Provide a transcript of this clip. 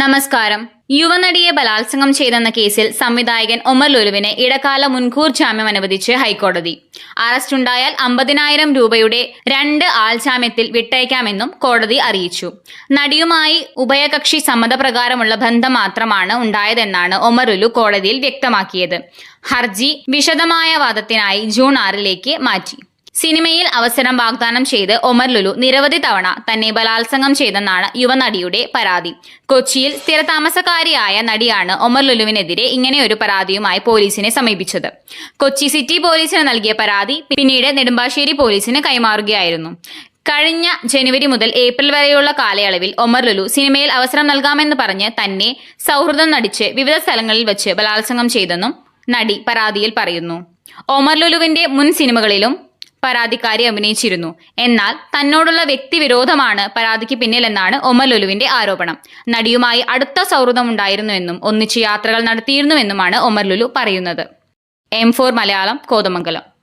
നമസ്കാരം. യുവനടിയെ ബലാത്സംഗം ചെയ്തെന്ന കേസിൽ സംവിധായകൻ ഒമർ ലുലുവിനെ ഇടക്കാല മുൻകൂർ ജാമ്യം അനുവദിച്ച് ഹൈക്കോടതി. അറസ്റ്റ് ഉണ്ടായാൽ അമ്പതിനായിരം രൂപയുടെ രണ്ട് ആൾജാമ്യത്തിൽ വിട്ടയക്കാമെന്നും കോടതി അറിയിച്ചു. നടിയുമായി ഉഭയകക്ഷി സമ്മതപ്രകാരമുള്ള ബന്ധം മാത്രമാണ് ഉണ്ടായതെന്നാണ് ഒമർ കോടതിയിൽ വ്യക്തമാക്കിയത്. ഹർജി വിശദമായ വാദത്തിനായി ജൂൺ ആറിലേക്ക് മാറ്റി. സിനിമയിൽ അവസരം വാഗ്ദാനം ചെയ്ത് ഒമർ ലുലു നിരവധി തവണ തന്നെ ബലാത്സംഗം ചെയ്തെന്നാണ് യുവനടിയുടെ പരാതി. കൊച്ചിയിൽ സ്ഥിരതാമസക്കാരിയായ നടിയാണ് ഒമർ ലുലുവിനെതിരെ ഇങ്ങനെയൊരു പരാതിയുമായി പോലീസിനെ സമീപിച്ചത്. കൊച്ചി സിറ്റി പോലീസിന് നൽകിയ പരാതി പിന്നീട് നെടുമ്പാശ്ശേരി പോലീസിന് കൈമാറുകയായിരുന്നു. കഴിഞ്ഞ ജനുവരി മുതൽ ഏപ്രിൽ വരെയുള്ള കാലയളവിൽ ഒമർ ലുലു സിനിമയിൽ അവസരം നൽകാമെന്ന് പറഞ്ഞ് തന്നെ സൗഹൃദം നടിച്ച് വിവിധ സ്ഥലങ്ങളിൽ വെച്ച് ബലാത്സംഗം ചെയ്തെന്നും നടി പരാതിയിൽ പറയുന്നു. ഒമർ ലുലുവിന്റെ മുൻ സിനിമകളിലും പരാതിക്കാരി അഭിനയിച്ചിരുന്നു. എന്നാൽ തന്നോടുള്ള വ്യക്തിവിരോധമാണ് പരാതിക്ക് പിന്നിലെന്നാണ് ഒമർ ലുലുവിന്റെ ആരോപണം. നടിയുമായി അടുത്ത സൗഹൃദമുണ്ടായിരുന്നുവെന്നും ഒന്നിച്ച് യാത്രകൾ നടത്തിയിരുന്നുവെന്നുമാണ് ഒമർലുലു പറയുന്നത്. M four Malayalam Kothamangalam.